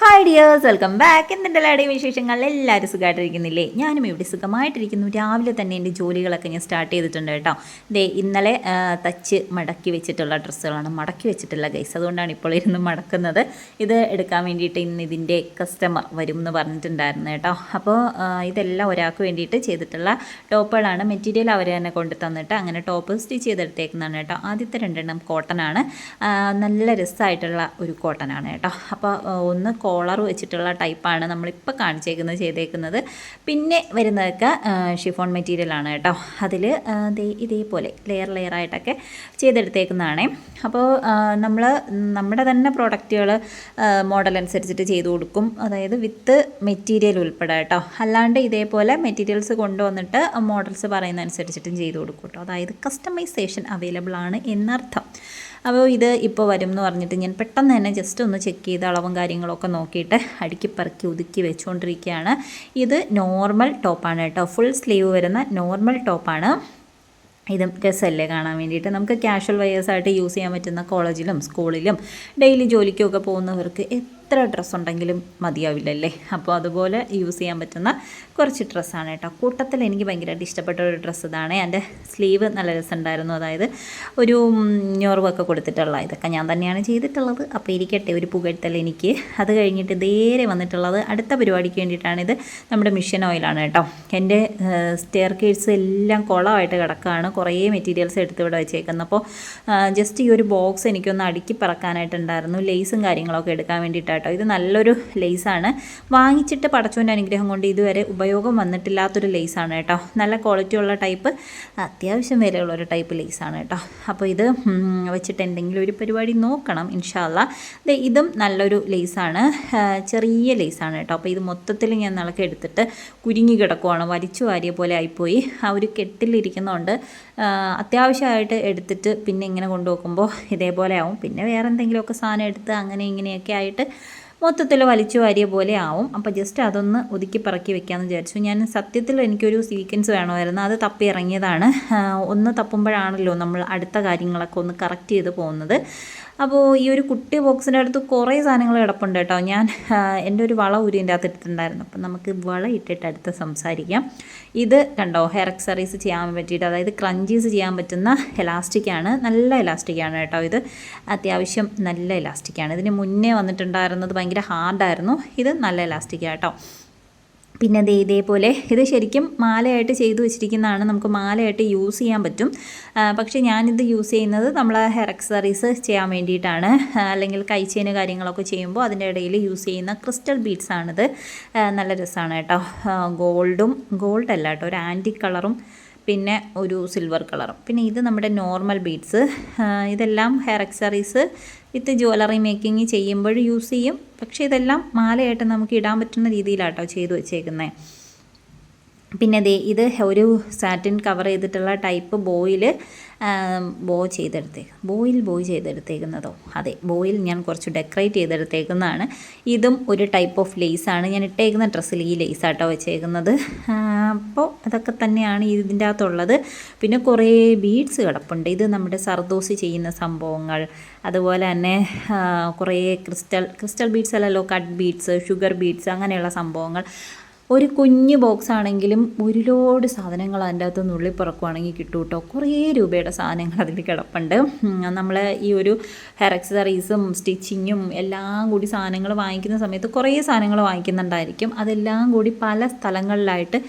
Hi dears welcome back എന്തിന്റെ എല്ലാവരുടെയും വിശേഷങ്ങൾ? എല്ലാവരും സുഖമായിട്ടിരിക്കുന്നില്ലേ? ഞാനും ഇവിടെ സുഖമായിട്ടിരിക്കുന്നു. രാവിലെ തന്നെ എന്റെ ജോലികളൊക്കെ ഞാൻ സ്റ്റാർട്ട് ചെയ്തിട്ടുണ്ട് കേട്ടോ. ദേ ഇന്നലെ തച്ച് മടക്കി വെച്ചിട്ടുള്ള ഡ്രസ്സുകളാണ് മടക്കി വെച്ചിട്ടുള്ള ഗൈസ് അതുകൊണ്ടാണ് ഇപ്പോൾ ഇരുന്ന് മടക്കുന്നത്. ഇത് എടുക്കാൻ വേണ്ടിയിട്ട് ഇന്ന് ഇതിന്റെ കസ്റ്റമർ വരും എന്ന് പറഞ്ഞിട്ടുണ്ടായിരുന്നു കേട്ടോ. അപ്പോൾ ഇതെല്ലാം ഒരാൾക്ക് വേണ്ടിയിട്ട് ചെയ്തിട്ടുള്ള ടോപ്പുകളാണ്. മെറ്റീരിയൽ അവർ തന്നെ കൊണ്ട് തന്നിട്ട് അങ്ങനെ ടോപ്പ് സ്റ്റിച്ച് ചെയ്തെടുത്തേക്കുന്നതാണ് കേട്ടോ. ആദ്യത്തെ രണ്ടെണ്ണം കോട്ടൺ ആണ്. നല്ല രസമായിട്ടുള്ള ഒരു കോട്ടൺ ആണ് കേട്ടോ. അപ്പോൾ ഒന്ന് കോളർ വെച്ചിട്ടുള്ള ടൈപ്പാണ് നമ്മളിപ്പോൾ കാണിച്ചേക്കുന്നത് ചെയ്തേക്കുന്നത്. പിന്നെ വരുന്നതൊക്കെ ഷിഫോൺ മെറ്റീരിയലാണ് കേട്ടോ. അതിൽ ഇതേപോലെ ലെയർ ലെയർ ആയിട്ടൊക്കെ ചെയ്തെടുത്തേക്കുന്നതാണേ. അപ്പോൾ നമ്മൾ നമ്മുടെ തന്നെ പ്രോഡക്റ്റുകൾ മോഡൽ അനുസരിച്ചിട്ട് ചെയ്തു കൊടുക്കും. അതായത് വിത്ത് മെറ്റീരിയൽ ഉൾപ്പെടെ കേട്ടോ. അല്ലാണ്ട് ഇതേപോലെ മെറ്റീരിയൽസ് കൊണ്ടുവന്നിട്ട് മോഡൽസ് പറയുന്ന അനുസരിച്ചിട്ടും ചെയ്തു കൊടുക്കും കേട്ടോ. അതായത് കസ്റ്റമൈസേഷൻ അവൈലബിൾ ആണ് എന്നർത്ഥം. അപ്പോൾ ഇത് ഇപ്പോൾ വരും എന്ന് പറഞ്ഞിട്ട് ഞാൻ പെട്ടെന്ന് തന്നെ ജസ്റ്റ് ഒന്ന് ചെക്ക് ചെയ്ത് അളവും കാര്യങ്ങളൊക്കെ നോക്കിയിട്ട് അടുക്കി പറക്കി ഒതുക്കി വെച്ചുകൊണ്ടിരിക്കുകയാണ് ഇത് നോർമൽ ടോപ്പാണ് കേട്ടോ. ഫുൾ സ്ലീവ് വരുന്ന നോർമൽ ടോപ്പാണ് ഇതും രസമല്ലേ കാണാൻ വേണ്ടിയിട്ട്. നമുക്ക് ക്യാഷ്വൽ വെയേഴ്സായിട്ട് യൂസ് ചെയ്യാൻ പറ്റുന്ന കോളേജിലും സ്കൂളിലും ഡെയിലി ജോലിക്കൊക്കെ പോകുന്നവർക്ക് എത്ര ഡ്രസ്സ് ഉണ്ടെങ്കിലും മതിയാവില്ലല്ലേ? അപ്പോൾ അതുപോലെ യൂസ് ചെയ്യാൻ പറ്റുന്ന കുറച്ച് ഡ്രസ്സാണ് കേട്ടോ. കൂട്ടത്തിൽ എനിക്ക് ഭയങ്കരമായിട്ട് ഇഷ്ടപ്പെട്ട ഒരു ഡ്രസ്സ് ഇതാണ്. എന്റെ സ്ലീവ് നല്ല രസമുണ്ടായിരുന്നു. അതായത് ഒരു ഞോർവൊക്കെ കൊടുത്തിട്ടുള്ള ഇതൊക്കെ ഞാൻ തന്നെയാണ് ചെയ്തിട്ടുള്ളത്. അപ്പോൾ ഇരിക്കട്ടെ ഒരു പുകഴ്ത്തൽ എനിക്ക്. അത് കഴിഞ്ഞിട്ട് നേരെ വന്നിട്ടുള്ളത് അടുത്ത പരിപാടിക്ക് വേണ്ടിയിട്ടാണ് ഇത് നമ്മുടെ മിഷൻ ഓയിലാണ് കേട്ടോ. എന്റെ സ്റ്റെയർ കേഴ്സ് എല്ലാം കുളമായിട്ട് കിടക്കുകയാണ്. കുറേ മെറ്റീരിയൽസ് എടുത്ത് ഇവിടെ വെച്ചേക്കുന്നത് അപ്പോൾ ജസ്റ്റ് ഈ ഒരു ബോക്സ് എനിക്കൊന്ന് അടുക്കി പറക്കാനായിട്ടുണ്ടായിരുന്നു. ലേസും കാര്യങ്ങളൊക്കെ എടുക്കാൻ വേണ്ടിയിട്ടാട്ടോ ഇത് നല്ലൊരു ലേസാണ്. വാങ്ങിച്ചിട്ട് പടച്ചോന്റെ അനുഗ്രഹം കൊണ്ട് ഇതുവരെ ഉപയോഗം വന്നിട്ടില്ലാത്തൊരു ലേസാണ് കേട്ടോ. നല്ല ക്വാളിറ്റി ഉള്ള ടൈപ്പ് അത്യാവശ്യം വിലയുള്ള ഒരു ടൈപ്പ് ലേസാണ് കേട്ടോ. അപ്പോൾ ഇത് വെച്ചിട്ട് എന്തെങ്കിലും ഒരു പരിപാടി നോക്കണം ഇൻഷാല്ല ഇതും നല്ലൊരു ലേസാണ്. ചെറിയ ലേസാണ് കേട്ടോ. അപ്പോൾ ഇത് മൊത്തത്തിൽ ഞാൻ നിളക്കെടുത്തിട്ട് കുരുങ്ങി കിടക്കുവാണ്. വരിച്ചു വാരിയ പോലെ ആയിപ്പോയി. ആ ഒരു കെട്ടിലിരിക്കുന്നതുകൊണ്ട് അത്യാവശ്യമായിട്ട് എടുത്തിട്ട് പിന്നെ ഇങ്ങനെ കൊണ്ടു വെക്കുമ്പോൾ ഇതേപോലെ ആവും. പിന്നെ വേറെ എന്തെങ്കിലുമൊക്കെ സാധനം എടുത്ത് അങ്ങനെ ഇങ്ങനെയൊക്കെ ആയിട്ട് മൊത്തത്തിൽ വലിച്ചു വാരിയ പോലെ ആവും. അപ്പോൾ ജസ്റ്റ് അതൊന്ന് ഒതുക്കി പറക്കി വെക്കാമെന്ന് വിചാരിച്ചു. ഞാൻ സത്യത്തിൽ എനിക്കൊരു സീക്വൻസ് വേണമായിരുന്നു. അത് തപ്പി ഇറങ്ങിയതാണ്. ഒന്ന് തപ്പുമ്പോഴാണല്ലോ നമ്മൾ അടുത്ത കാര്യങ്ങളൊക്കെ ഒന്ന് കറക്റ്റ് ചെയ്ത് പോകുന്നത്. അപ്പോൾ ഈ ഒരു കുട്ടി ബോക്സിന്റെ അടുത്ത് കുറേ സാധനങ്ങൾ കിടപ്പുണ്ട് കേട്ടോ. ഞാൻ എന്റെ ഒരു വള ഉരിന്റെ അകത്ത് ഇട്ടിട്ടുണ്ടായിരുന്നു. അപ്പം നമുക്ക് വള ഇട്ടിട്ട് അടുത്ത് സംസാരിക്കാം. ഇത് കണ്ടോ ഹെയർ അക്സറീസ് ചെയ്യാൻ പറ്റിയിട്ട് അതായത് ക്രഞ്ചീസ് ചെയ്യാൻ പറ്റുന്ന എലാസ്റ്റിക്കാണ് നല്ല എലാസ്റ്റിക്കാണ് കേട്ടോ ഇത്. അത്യാവശ്യം നല്ല എലാസ്റ്റിക്കാണ് ഇതിന് മുന്നേ വന്നിട്ടുണ്ടായിരുന്നത് ഭയങ്കര ഹാർഡായിരുന്നു ഇത് നല്ല എലാസ്റ്റിക്കാണ് കേട്ടോ. പിന്നെ ദേ ഇതേപോലെ ഇത് ശരിക്കും മാലയായിട്ട് ചെയ്തു വെച്ചിരിക്കുന്നതാണ് നമുക്ക് മാലയായിട്ട് യൂസ് ചെയ്യാൻ പറ്റും. പക്ഷേ ഞാനിത് യൂസ് ചെയ്യുന്നത് നമ്മൾ ഹെയർ അക്സറീസ് ചെയ്യാൻ വേണ്ടിയിട്ടാണ്. അല്ലെങ്കിൽ കൈച്ചേന് കാര്യങ്ങളൊക്കെ ചെയ്യുമ്പോൾ അതിന്റെ ഇടയിൽ യൂസ് ചെയ്യുന്ന ക്രിസ്റ്റൽ ബീഡ്സ് ആണിത്. നല്ല രസമാണ് കേട്ടോ. ഗോൾഡും ഗോൾഡല്ല കേട്ടോ ഒരു ആന്റി കളറും പിന്നെ ഒരു സിൽവർ കളറും പിന്നെ ഇത് നമ്മുടെ നോർമൽ ബീഡ്സ് ഇതെല്ലാം hair accessories with jewellery making ചെയ്യുമ്പോൾ യൂസ് ചെയ്യും. പക്ഷേ ഇതെല്ലാം മാലയായിട്ട് നമുക്ക് ഇടാൻ പറ്റുന്ന രീതിയിലാട്ടോ ചെയ്തു വെച്ചേക്കുന്നത് പിന്നെ ദേ ഇത് ഒരു സാറ്റിൻ കവർ ചെയ്തിട്ടുള്ള ടൈപ്പ് ബോയിൽ ബോ ചെയ്തെടുത്തേക്ക് ബോയിൽ ബോയ് ചെയ്തെടുത്തേക്കുന്നതോ? അതെ ബോയിൽ ഞാൻ കുറച്ച് ഡെക്കറേറ്റ് ചെയ്തെടുത്തേക്കുന്നതാണ്. ഇതും ഒരു ടൈപ്പ് ഓഫ് ലേസാണ്. ഞാൻ ഇട്ടേക്കുന്ന ഡ്രസ്സിൽ ഈ ലേസാട്ടോ വെച്ചേക്കുന്നത്. അപ്പോൾ അതൊക്കെ തന്നെയാണ് ഇതിന്റെ അകത്തുള്ളത്. പിന്നെ കുറേ ബീഡ്സ് കിടപ്പുണ്ട്. ഇത് നമ്മുടെ സർദോസ് ചെയ്യുന്ന സംഭവങ്ങൾ. അതുപോലെ തന്നെ കുറേ ക്രിസ്റ്റൽ ക്രിസ്റ്റൽ ബീഡ്സ് അല്ലല്ലോ കട്ട് ബീഡ്സ് ഷുഗർ ബീഡ്സ് അങ്ങനെയുള്ള സംഭവങ്ങൾ. ഒരു കുഞ്ഞ് ബോക്സ് ആണെങ്കിലും ഒരുപാട് സാധനങ്ങൾ അതിന്റെ അകത്ത് നുള്ളി പുറക്കുവാണെങ്കിൽ കിട്ടും കേട്ടോ കുറേ രൂപയുടെ സാധനങ്ങൾ അതിൽ കിടപ്പുണ്ട്. നമ്മൾ ഈ ഒരു ഹെയർ എക്സസറീസും സ്റ്റിച്ചിങ്ങും എല്ലാം കൂടി സാധനങ്ങൾ വാങ്ങിക്കുന്ന സമയത്ത് കുറേ സാധനങ്ങൾ വാങ്ങിക്കുന്നുണ്ടായിരിക്കും. അതെല്ലാം കൂടി പല സ്ഥലങ്ങളിലായിട്ട്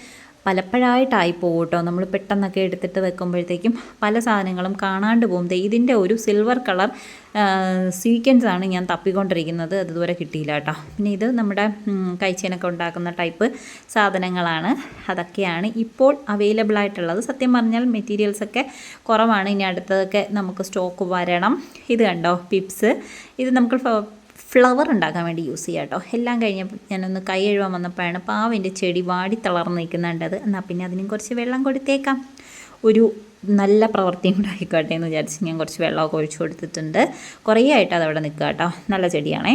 പലപ്പോഴായിട്ടായി പോകും കേട്ടോ നമ്മൾ പെട്ടെന്നൊക്കെ എടുത്തിട്ട് വെക്കുമ്പോഴത്തേക്കും പല സാധനങ്ങളും കാണാണ്ട് പോകും. ഇതിന്റെ ഒരു സിൽവർ കളർ സീക്വൻസ് ആണ് ഞാൻ തപ്പിക്കൊണ്ടിരിക്കുന്നത്. അത് കിട്ടിയില്ല കേട്ടോ. പിന്നെ ഇത് നമ്മുടെ കൈച്ചേനൊക്കെ ഉണ്ടാക്കുന്ന ടൈപ്പ് സാധനങ്ങളാണ്. അതൊക്കെയാണ് ഇപ്പോൾ അവൈലബിൾ ആയിട്ടുള്ളത്. സത്യം പറഞ്ഞാൽ മെറ്റീരിയൽസൊക്കെ കുറവാണ്. ഇനി അടുത്തതൊക്കെ നമുക്ക് സ്റ്റോക്ക് വരണം. ഇത് കണ്ടോ? പിപ്സ് ഇത് നമുക്ക് ഫ്ലവർ ഉണ്ടാക്കാൻ വേണ്ടി യൂസ് ചെയ്യാം കേട്ടോ എല്ലാം കഴിഞ്ഞപ്പോൾ ഞാനൊന്ന് കൈ കഴുകാൻ വന്നപ്പോഴാണ് പാവിന്റെ ചെടി വാടി തളർന്ന് നിൽക്കുന്നുണ്ടത് എന്നാൽ പിന്നെ അതിനും കുറച്ച് വെള്ളം കൊടുത്തേക്കാം ഒരു നല്ല പ്രവൃത്തിയും കൂടെ ആയിക്കോട്ടെ എന്ന് വിചാരിച്ച് ഞാൻ കുറച്ച് വെള്ളമൊക്കെ ഒഴിച്ചു കൊടുത്തിട്ടുണ്ട്. കുറേ ആയിട്ട് അതവിടെ നിൽക്കുക കേട്ടോ നല്ല ചെടിയാണേ.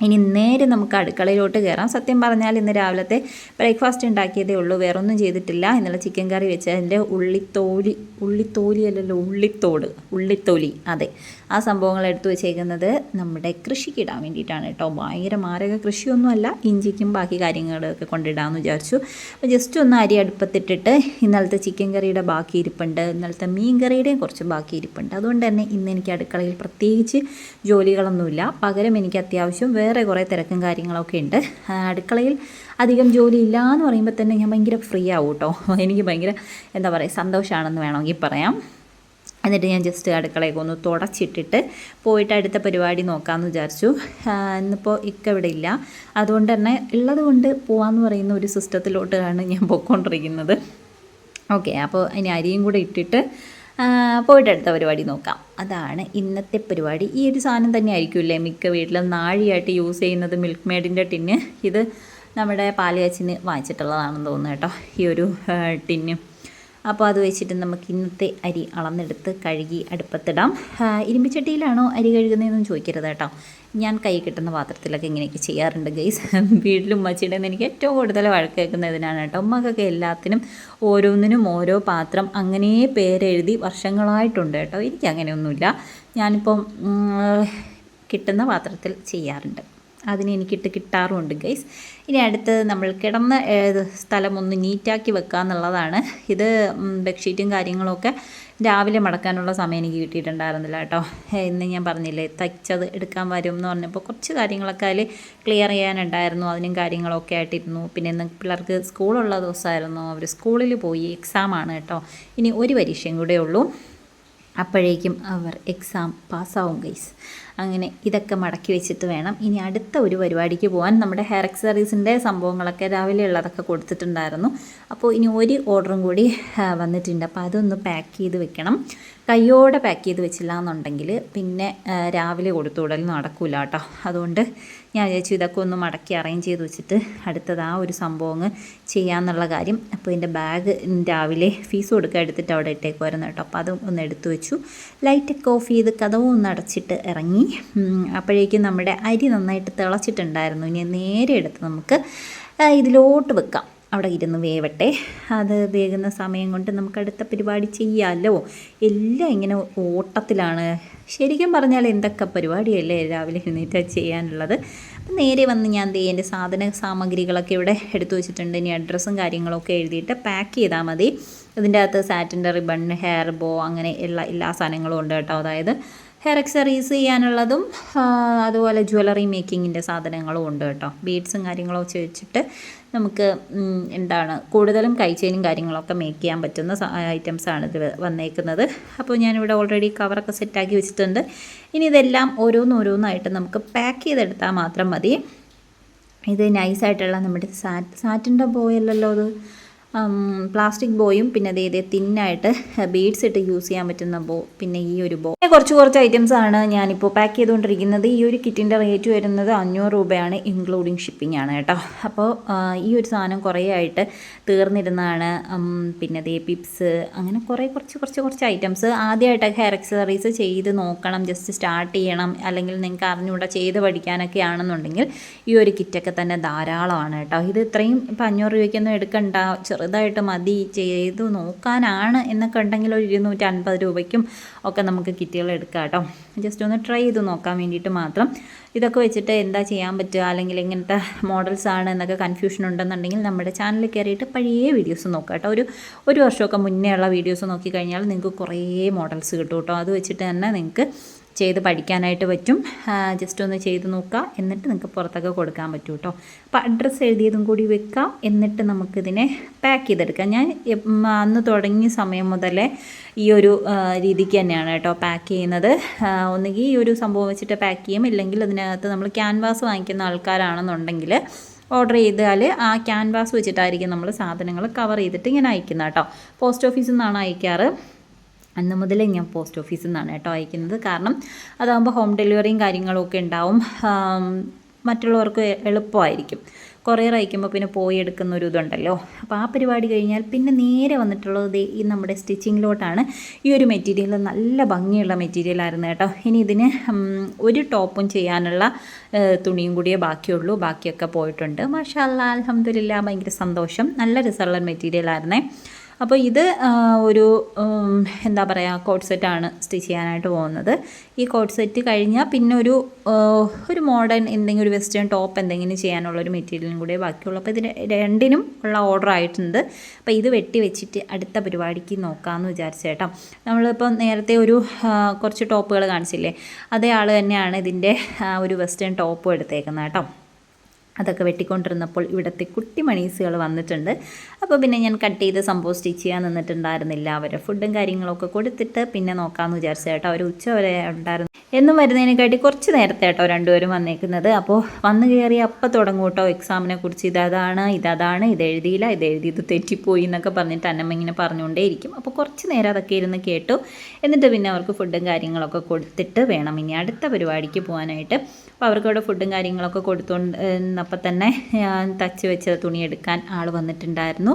ഇനി നേരെ നമുക്ക് അടുക്കളയിലോട്ട് കയറാം. സത്യം പറഞ്ഞാൽ ഇന്ന് രാവിലത്തെ ബ്രേക്ക്ഫാസ്റ്റ് ഉണ്ടാക്കിയതേ ഉള്ളൂ. വേറെ ഒന്നും ചെയ്തിട്ടില്ല. ഇന്നലെ ചിക്കൻ കറി വെച്ച് അതിന്റെ ഉള്ളിത്തോലി ഉള്ളിത്തോലി അല്ലല്ലോ ഉള്ളിത്തോട് ഉള്ളിത്തോലി. അതെ. ആ സംഭവങ്ങൾ എടുത്തു വെച്ചേക്കുന്നത് നമ്മുടെ കൃഷിക്ക് ഇടാൻ വേണ്ടിയിട്ടാണ് കേട്ടോ. ഭയങ്കര മാരക കൃഷിയൊന്നുമല്ല. ഇഞ്ചിക്കും ബാക്കി കാര്യങ്ങളൊക്കെ കൊണ്ടിടാമെന്ന് വിചാരിച്ചു. അപ്പോൾ ജസ്റ്റ് ഒന്ന് അരി അടുപ്പത്തിട്ടിട്ട് ഇന്നലത്തെ ചിക്കൻ കറിയുടെ ബാക്കി ഇരിപ്പുണ്ട്. ഇന്നലത്തെ മീൻ കറിയുടെയും കുറച്ച് ബാക്കി ഇരിപ്പുണ്ട്. അതുകൊണ്ട് തന്നെ ഇന്ന് എനിക്ക് അടുക്കളയിൽ പ്രത്യേകിച്ച് ജോലികളൊന്നുമില്ല. പകരം എനിക്ക് അത്യാവശ്യം വേറെ കുറേ തിരക്കും കാര്യങ്ങളൊക്കെ ഉണ്ട്. അടുക്കളയിൽ അധികം ജോലി ഇല്ല എന്ന് പറയുമ്പോൾ തന്നെ ഞാൻ ഭയങ്കര ഫ്രീ ആവും കേട്ടോ. എനിക്ക് ഭയങ്കര എന്താ പറയുക സന്തോഷമാണെന്ന് വേണമെങ്കിൽ പറയാം. എന്നിട്ട് ഞാൻ ജസ്റ്റ് അടുക്കളയൊക്കെ ഒന്ന് തുടച്ചിട്ടിട്ട് പോയിട്ട് അടുത്ത പരിപാടി നോക്കാമെന്ന് വിചാരിച്ചു. ഇന്നിപ്പോൾ ഇക്ക ഇവിടെ ഇല്ല. അതുകൊണ്ട് തന്നെ ഉള്ളത് കൊണ്ട് പോകാമെന്ന് പറയുന്ന ഒരു സിസ്റ്റത്തിലോട്ടാണ് ഞാൻ പോയിക്കൊണ്ടിരിക്കുന്നത്. ഓക്കെ അപ്പോൾ ഇനി അരിയും കൂടെ ഇട്ടിട്ട് പോയിട്ട് അടുത്ത പരിപാടി നോക്കാം. അതാണ് ഇന്നത്തെ പരിപാടി. ഈ ഒരു സാധനം തന്നെ ആയിരിക്കുമല്ലേ മിക്ക വീട്ടിലും നാഴിയായിട്ട് യൂസ് ചെയ്യുന്നത് മിൽക്ക് മെയ്ഡിന്റെ ടിന്ന്? ഇത് നമ്മുടെ പാലുകാച്ചിന് വാങ്ങിച്ചിട്ടുള്ളതാണെന്ന് തോന്നുന്നു കേട്ടോ ഈ ഒരു ടിന്ന്. അപ്പോൾ അത് വെച്ചിട്ട് നമുക്ക് ഇന്നത്തെ അരി അളന്നെടുത്ത് കഴുകി അടുപ്പത്തിടാം. ഇരുമ്പിച്ചട്ടിയിലാണോ അരി കഴുകുന്നതെന്നും ചോദിക്കരുത് കേട്ടോ. ഞാൻ കൈ കിട്ടുന്ന പാത്രത്തിലൊക്കെ ഇങ്ങനെയൊക്കെ ചെയ്യാറുണ്ട് ഗൈസ്. വീട്ടിലും ഉമ്മച്ചിയുടെ എനിക്ക് ഏറ്റവും കൂടുതൽ വഴക്ക് കേൾക്കുന്നതിനാണ് കേട്ടോ. ഉമ്മക്കൊക്കെ എല്ലാത്തിനും ഓരോന്നിനും ഓരോ പാത്രം അങ്ങനെ പേരെഴുതി വർഷങ്ങളായിട്ടുണ്ട് കേട്ടോ. എനിക്ക് അങ്ങനെയൊന്നുമില്ല ഞാനിപ്പം കിട്ടുന്ന പാത്രത്തിൽ ചെയ്യാറുണ്ട്. അതിന് എനിക്കിട്ട് കിട്ടാറുമുണ്ട് ഗൈസ് ഇനി അടുത്ത് നമ്മൾ കിടന്ന സ്ഥലം ഒന്ന് നീറ്റാക്കി വെക്കുക എന്നുള്ളതാണ്. ഇത് ബെഡ്ഷീറ്റും കാര്യങ്ങളൊക്കെ രാവിലെ മടക്കാനുള്ള സമയം എനിക്ക് കിട്ടിയിട്ടുണ്ടായിരുന്നില്ല കേട്ടോ. ഇന്ന് ഞാൻ പറഞ്ഞില്ലേ തയ്ച്ചത് എടുക്കാൻ വരും എന്ന് പറഞ്ഞപ്പോൾ കുറച്ച് കാര്യങ്ങളൊക്കെ അതിൽ ക്ലിയർ ചെയ്യാനുണ്ടായിരുന്നു. അതിനും കാര്യങ്ങളൊക്കെ ആയിട്ടിരുന്നു. പിന്നെ ഇന്ന് പിള്ളേർക്ക് സ്കൂളുള്ള ദിവസമായിരുന്നു. അവർ സ്കൂളിൽ പോയി എക്സാമാണ് കേട്ടോ. ഇനി ഒരു പരീക്ഷയും കൂടെ ഉള്ളൂ. അപ്പോഴേക്കും അവർ എക്സാം പാസ്സാവും ഗൈസ് അങ്ങനെ ഇതൊക്കെ മടക്കി വെച്ചിട്ട് വേണം. ഇനി അടുത്ത ഒരു പരിപാടിക്ക് പോകാൻ നമ്മുടെ ഹെയർ അക്സറീസിന്റെ സംഭവങ്ങളൊക്കെ രാവിലെ ഉള്ളതൊക്കെ കൊടുത്തിട്ടുണ്ടായിരുന്നു. അപ്പോൾ ഇനി ഒരു ഓർഡറും കൂടി വന്നിട്ടുണ്ട്. അപ്പോൾ അതൊന്ന് പാക്ക് ചെയ്ത് വെക്കണം. കയ്യോടെ പാക്ക് ചെയ്ത് വെച്ചില്ല എന്നുണ്ടെങ്കിൽ പിന്നെ രാവിലെ കൊടുത്തു വിടൽ നടക്കൂല കേട്ടോ. അതുകൊണ്ട് ഞാൻ വിചാരിച്ചു ഇതൊക്കെ ഒന്ന് മടക്കി അറേഞ്ച് ചെയ്ത് വെച്ചിട്ട് അടുത്തത് ആ ഒരു സംഭവം ചെയ്യാമെന്നുള്ള കാര്യം. അപ്പോൾ എന്റെ ബാഗ് രാവിലെ ഫീസ് കൊടുക്കാൻ എടുത്തിട്ട് അവിടെ ഇട്ടേക്കുമായിരുന്നു കേട്ടോ. അപ്പോൾ അതും ഒന്ന് എടുത്തു വെച്ചു. ലൈറ്റൊക്കെ ഓഫ് ചെയ്ത് കഥവും ഒന്ന് അടച്ചിട്ട് ഇറങ്ങി. അപ്പോഴേക്കും നമ്മുടെ അരി നന്നായിട്ട് തിളച്ചിട്ടുണ്ടായിരുന്നു. ഇനി നേരെ എടുത്ത് നമുക്ക് ഇതിലോട്ട് വെക്കാം. അവിടെ ഇരുന്ന് വേവട്ടെ. അത് വേകുന്ന സമയം കൊണ്ട് നമുക്ക് അടുത്ത പരിപാടി ചെയ്യാമല്ലോ എല്ലാം ഇങ്ങനെ ഓട്ടത്തിലാണ് ശരിക്കും പറഞ്ഞാൽ എന്തൊക്കെ പരിപാടിയല്ലേ രാവിലെ എഴുന്നേറ്റ് ചെയ്യാനുള്ളത്? അപ്പം നേരെ വന്ന് ഞാൻ ദേ എന്റെ സാധന സാമഗ്രികളൊക്കെ ഇവിടെ എടുത്തു വെച്ചിട്ടുണ്ട്. ഇനി അഡ്രസ്സും കാര്യങ്ങളൊക്കെ എഴുതിയിട്ട് പാക്ക് ചെയ്താൽ മതി. ഇതിന്റെ അകത്ത് സാറ്റിന്റെ റിബൺ ഹെയർ ബോ അങ്ങനെ എല്ലാ എല്ലാ സാധനങ്ങളും ഉണ്ട് കേട്ടോ. അതായത് ഹെയർ എക്സറീസ് ചെയ്യാനുള്ളതും അതുപോലെ ജ്വല്ലറി മേക്കിങ്ങിന്റെ സാധനങ്ങളും ഉണ്ട് കേട്ടോ. ബീഡ്സും കാര്യങ്ങളൊക്കെ വെച്ചിട്ട് നമുക്ക് എന്താണ് കൂടുതലും കൈച്ചെയിനും കാര്യങ്ങളൊക്കെ മേക്ക് ചെയ്യാൻ പറ്റുന്ന ഐറ്റംസാണ് ഇത് വന്നേക്കുന്നത്. അപ്പോൾ ഞാനിവിടെ ഓൾറെഡി കവറൊക്കെ സെറ്റാക്കി വെച്ചിട്ടുണ്ട്. ഇനി ഇതെല്ലാം ഓരോന്നോരോന്നായിട്ട് നമുക്ക് പാക്ക് ചെയ്തെടുത്താൽ മാത്രം മതി. ഇത് നൈസായിട്ടുള്ള നമ്മുടെ സാറ്റ് സാറ്റിന്റെ ബോയല്ലല്ലോ അത്? പ്ലാസ്റ്റിക് ബോയും പിന്നെ അതേ ഇതേ തിന്നായിട്ട് ബീഡ്സ് ഇട്ട് യൂസ് ചെയ്യാൻ പറ്റുന്ന ബോ പിന്നെ ഈ ഒരു ബോ പിന്നെ കുറച്ച് കുറച്ച് ഐറ്റംസ് ആണ് ഞാനിപ്പോൾ പാക്ക് ചെയ്തുകൊണ്ടിരിക്കുന്നത് ഈ ഒരു കിറ്റിന്റെ റേറ്റ് വരുന്നത് അഞ്ഞൂറ് രൂപയാണ് ഇൻക്ലൂഡിങ് ഷിപ്പിംഗ് ആണ് കേട്ടോ. അപ്പോൾ ഈ ഒരു സാധനം കുറേ ആയിട്ട് തീർന്നിരുന്നതാണ്. പിന്നെ അതേ പിപ്സ് അങ്ങനെ കുറേ കുറച്ച് കുറച്ച് കുറച്ച് ഐറ്റംസ് ആദ്യമായിട്ടൊക്കെ ഹെയർ എക്സസറീസ് ചെയ്ത് നോക്കണം ജസ്റ്റ് സ്റ്റാർട്ട് ചെയ്യണം. അല്ലെങ്കിൽ നിങ്ങൾക്ക് അറിഞ്ഞുകൂടെ ചെയ്ത് പഠിക്കാനൊക്കെ ആണെന്നുണ്ടെങ്കിൽ ഈ ഒരു കിറ്റൊക്കെ തന്നെ ധാരാളമാണ് കേട്ടോ. ഇത് ഇത്രയും ഇപ്പം അഞ്ഞൂറ് രൂപയ്ക്കൊന്നും എടുക്കണ്ട. ചെറുതായിട്ട് മതി ചെയ്ത് നോക്കാനാണ് എന്നൊക്കെ ഉണ്ടെങ്കിൽ ഒരു ഇരുന്നൂറ്റി അൻപത് രൂപയ്ക്കും ഒക്കെ നമുക്ക് കിറ്റുകൾ എടുക്കാം കേട്ടോ. ജസ്റ്റ് ഒന്ന് ട്രൈ ചെയ്ത് നോക്കാൻ വേണ്ടിയിട്ട് മാത്രം. ഇതൊക്കെ വെച്ചിട്ട് എന്താ ചെയ്യാൻ പറ്റുക? അല്ലെങ്കിൽ ഇങ്ങനത്തെ മോഡൽസ് ആണ് എന്നൊക്കെ കൺഫ്യൂഷൻ ഉണ്ടെന്നുണ്ടെങ്കിൽ നമ്മുടെ ചാനലിൽ കയറിയിട്ട് പഴയ വീഡിയോസ് നോക്കാം കേട്ടോ. ഒരു ഒരു വർഷമൊക്കെ മുന്നേ ഉള്ള വീഡിയോസ് നോക്കിക്കഴിഞ്ഞാൽ നിങ്ങൾക്ക് കുറേ മോഡൽസ് കിട്ടും കേട്ടോ. അത് വെച്ചിട്ട് തന്നെ നിങ്ങൾക്ക് ചെയ്ത് പഠിക്കാനായിട്ട് പറ്റും. ജസ്റ്റ് ഒന്ന് ചെയ്ത് നോക്കുക എന്നിട്ട് നിങ്ങൾക്ക് പുറത്തൊക്കെ കൊടുക്കാൻ പറ്റും കേട്ടോ അപ്പോൾ അഡ്രസ്സ് എഴുതിയതും കൂടി വെക്കാം. എന്നിട്ട് നമുക്കിതിനെ പാക്ക് ചെയ്തെടുക്കാം. ഞാൻ അന്ന് തുടങ്ങിയ സമയം മുതലേ ഈ ഒരു രീതിക്ക് തന്നെയാണ് കേട്ടോ പാക്ക് ചെയ്യുന്നത്. ഒന്നുകിൽ ഈ ഒരു സംഭവം വെച്ചിട്ട് പാക്ക് ചെയ്യും. ഇല്ലെങ്കിൽ അതിനകത്ത് നമ്മൾ ക്യാൻവാസ് വാങ്ങിക്കുന്ന ആൾക്കാരാണെന്നുണ്ടെങ്കിൽ ഓർഡർ ചെയ്താൽ ആ ക്യാൻവാസ് വെച്ചിട്ടായിരിക്കും നമ്മൾ സാധനങ്ങൾ കവർ ചെയ്തിട്ട് ഇങ്ങനെ അയക്കുന്നത് കേട്ടോ പോസ്റ്റ് ഓഫീസിൽ നിന്നാണ് അയക്കാറ്. അന്ന് മുതലേ ഞാൻ പോസ്റ്റ് ഓഫീസിൽ നിന്നാണ് കേട്ടോ അയക്കുന്നത്. കാരണം അതാകുമ്പോൾ ഹോം ഡെലിവറിയും കാര്യങ്ങളും ഒക്കെ ഉണ്ടാവും മറ്റുള്ളവർക്ക് എളുപ്പമായിരിക്കും. കൊറിയർ അയക്കുമ്പോൾ പിന്നെ പോയി എടുക്കുന്ന ഒരു ഇതുണ്ടല്ലോ. അപ്പോൾ ആ പരിപാടി കഴിഞ്ഞാൽ പിന്നെ നേരെ വന്നിട്ടുള്ളത് ഈ നമ്മുടെ സ്റ്റിച്ചിങ്ങിലോട്ടാണ് ഈ ഒരു മെറ്റീരിയൽ നല്ല ഭംഗിയുള്ള മെറ്റീരിയൽ ആയിരുന്നു കേട്ടോ. ഇനി ഇതിന് ഒരു ടോപ്പും ചെയ്യാനുള്ള തുണിയും കൂടിയേ ബാക്കിയുള്ളൂ. ബാക്കിയൊക്കെ പോയിട്ടുണ്ട്. മാഷാ അല്ലാ അലഹമ്മദില്ല ഭയങ്കര സന്തോഷം. നല്ല രസമുള്ള മെറ്റീരിയലായിരുന്നേ അപ്പോൾ ഇത് ഒരു എന്താ പറയുക കോട്ട് സെറ്റാണ് സ്റ്റിച്ച് ചെയ്യാനായിട്ട് പോകുന്നത്. ഈ കോട്ട് സെറ്റ് കഴിഞ്ഞാൽ പിന്നെ ഒരു ഒരു മോഡേൺ എന്തെങ്കിലും ഒരു വെസ്റ്റേൺ ടോപ്പ് എന്തെങ്കിലും ചെയ്യാനുള്ള ഒരു മെറ്റീരിയലും കൂടെ ബാക്കിയുള്ളൂ. അപ്പോൾ ഇതിന് രണ്ടിനും ഉള്ള ഓർഡർ ആയിട്ടുണ്ട്. അപ്പോൾ ഇത് വെട്ടി വെച്ചിട്ട് അടുത്ത പരിപാടിക്ക് നോക്കാമെന്ന് വിചാരിച്ചേട്ടാ നമ്മളിപ്പോൾ നേരത്തെ ഒരു കുറച്ച് ടോപ്പുകൾ കാണിച്ചില്ലേ? അതേ ആൾ തന്നെയാണ് ഇതിന്റെ ഒരു വെസ്റ്റേൺ ടോപ്പും എടുത്തേക്കുന്നത് കേട്ടോ. അതൊക്കെ വെട്ടിക്കൊണ്ടിരുന്നപ്പോൾ ഇവിടുത്തെ കുട്ടി മണീസുകൾ വന്നിട്ടുണ്ട്. അപ്പോൾ പിന്നെ ഞാൻ കട്ട് ചെയ്ത് സംഭവം സ്റ്റിച്ച് ചെയ്യാൻ നിന്നിട്ടുണ്ടായിരുന്നില്ല. അവരെ ഫുഡും കാര്യങ്ങളൊക്കെ കൊടുത്തിട്ട് പിന്നെ നോക്കാമെന്ന് വിചാരിച്ചു കേട്ടോ. അവർ ഉച്ച വരെ ഉണ്ടായിരുന്നു. എന്നും വരുന്നതിനെക്കാട്ടി കുറച്ച് നേരത്തെ കേട്ടോ രണ്ടുപേരും വന്നേക്കുന്നത്. അപ്പോൾ വന്നു കയറി അപ്പം തുടങ്ങും കേട്ടോ എക്സാമിനെ കുറിച്ച്. ഇതാണ് ഇതാണ് ഇത് എഴുതിയില്ല ഇത് എഴുതി ഇത് തെറ്റിപ്പോയി എന്നൊക്കെ പറഞ്ഞിട്ട് അന്നമ്മ ഇങ്ങനെ പറഞ്ഞുകൊണ്ടേയിരിക്കും. അപ്പോൾ കുറച്ച് നേരം അതൊക്കെ ഇരുന്ന് കേട്ടു. എന്നിട്ട് പിന്നെ അവർക്ക് ഫുഡും കാര്യങ്ങളൊക്കെ കൊടുത്തിട്ട് വേണം ഇനി അടുത്ത പരിപാടിക്ക് പോകാനായിട്ട്. അപ്പോൾ അവർക്ക് അവിടെ ഫുഡും കാര്യങ്ങളൊക്കെ കൊടുത്തുകൊണ്ട് അപ്പം തന്നെ തച്ച് വെച്ച തുണി എടുക്കാൻ ആൾ വന്നിട്ടുണ്ടായിരുന്നു.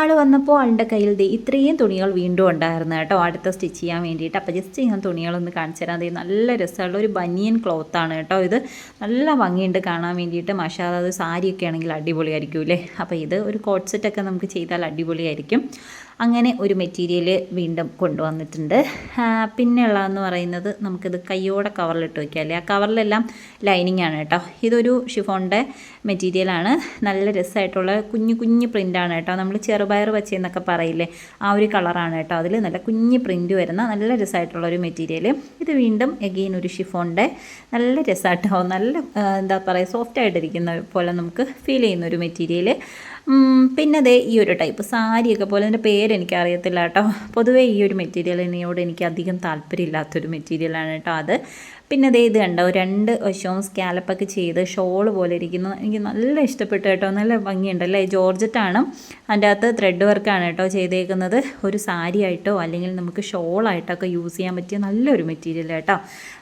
ആൾ വന്നപ്പോൾ ആളുടെ കയ്യിൽ ഇത്രയും തുണികൾ വീണ്ടും ഉണ്ടായിരുന്നു കേട്ടോ. അടുത്ത സ്റ്റിച്ച് ചെയ്യാൻ വേണ്ടിയിട്ട്. അപ്പോൾ ജസ്റ്റ് ഞാൻ തുണികളൊന്ന് കാണിച്ചു തരാം. അത് നല്ല രസമുള്ള ഒരു ബനിയൻ ക്ലോത്താണ് കേട്ടോ ഇത്. നല്ല ഭംഗിയുണ്ട് കാണാൻ വേണ്ടിയിട്ട്. മഷാല അത് സാരിയൊക്കെ ആണെങ്കിൽ അടിപൊളിയായിരിക്കും അല്ലേ? അപ്പോൾ ഇത് ഒരു കോട്ട് സെറ്റൊക്കെ നമുക്ക് ചെയ്താൽ അടിപൊളിയായിരിക്കും. അങ്ങനെ ഒരു മെറ്റീരിയൽ വീണ്ടും കൊണ്ടുവന്നിട്ടുണ്ട്. പിന്നെ പിന്നെയുള്ളതെന്ന് പറയുന്നത് നമുക്കിത് കയ്യോടെ കവറിലിട്ട് വയ്ക്കാം അല്ലേ ആ കവറിലെല്ലാം ലൈനിങ് ആണ് കേട്ടോ. ഇതൊരു ഷിഫോണിന്റെ മെറ്റീരിയലാണ് നല്ല രസമായിട്ടുള്ള കുഞ്ഞു കുഞ്ഞു പ്രിന്റാണ് കേട്ടോ. നമ്മൾ ചെറുപയർ വെച്ചെന്നൊക്കെ പറയില്ലേ? ആ ഒരു കളറാണ് കേട്ടോ. അതിൽ നല്ല കുഞ്ഞു പ്രിന്റ് വരുന്ന നല്ല രസമായിട്ടുള്ള ഒരു മെറ്റീരിയൽ ഇത് വീണ്ടും എഗെയിൻ ഒരു ഷിഫോണിന്റെ നല്ല രസമായിട്ടോ നല്ല എന്താ പറയുക സോഫ്റ്റ് ആയിട്ടിരിക്കുന്ന പോലെ നമുക്ക് ഫീൽ ചെയ്യുന്ന ഒരു മെറ്റീരിയൽ പിന്നെ അതേ ഈ ഒരു ടൈപ്പ് സാരിയൊക്കെ പോലെ അതിന്റെ പേര് അറിയത്തില്ല കേട്ടോ. പൊതുവേ ഈ ഒരു മെറ്റീരിയലിനോട് എനിക്ക് അധികം താല്പര്യമില്ലാത്തൊരു മെറ്റീരിയലാണ് കേട്ടോ അത്. പിന്നെ അതേ ഇത് കണ്ടോ രണ്ട് വശവും സ്കാലപ്പൊക്കെ ചെയ്ത് ഷോൾ പോലെ ഇരിക്കുന്നു. എനിക്ക് നല്ല ഇഷ്ടപ്പെട്ടു കേട്ടോ നല്ല ഭംഗിയുണ്ട് അല്ലേ? ജോർജറ്റാണ് അതിന്റെ അകത്ത് ത്രെഡ് വർക്കാണ് കേട്ടോ ചെയ്തേക്കുന്നത്. ഒരു സാരിയായിട്ടോ അല്ലെങ്കിൽ നമുക്ക് ഷോളായിട്ടോ ഒക്കെ യൂസ് ചെയ്യാൻ പറ്റിയ നല്ലൊരു മെറ്റീരിയൽ കേട്ടോ.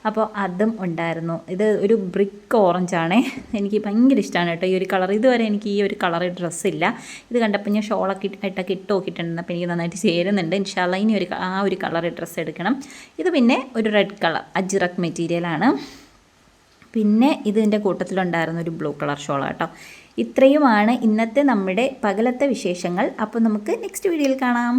അപ്പോൾ അതും ഉണ്ടായിരുന്നു. ഇത് ഒരു ബ്രിക്ക് ഓറഞ്ച് ആണേ എനിക്ക് ഭയങ്കര ഇഷ്ടമാണ് കേട്ടോ ഈ ഒരു കളർ. ഇതുവരെ എനിക്ക് ഈ ഒരു കളർ ഡ്രസ്സില്ല ഇത് കണ്ടപ്പോൾ ഞാൻ ഷോളൊക്കെ ഇട്ട്- ഇട്ടൊക്കെ ഇട്ട് നോക്കിയിട്ടുണ്ട്. അപ്പോൾ എനിക്ക് നന്നായിട്ട് ചേരുന്നുണ്ട്. ഇൻഷാല്ല ഇനി ഒരു ആ ഒരു കളർ ഡ്രസ്സ് എടുക്കണം. ഇത് പിന്നെ ഒരു റെഡ് കളർ അജിറക് മെറ്റീരിയലാണ് പിന്നെ ഇതിന്റെ കൂട്ടത്തിലുണ്ടായിരുന്ന ഒരു ബ്ലൂ കളർ ഷോൾ കേട്ടോ. ഇത്രയുമാണ് ഇന്നത്തെ നമ്മുടെ പകലത്തെ വിശേഷങ്ങൾ. അപ്പോൾ നമുക്ക് നെക്സ്റ്റ് വീഡിയോയിൽ കാണാം.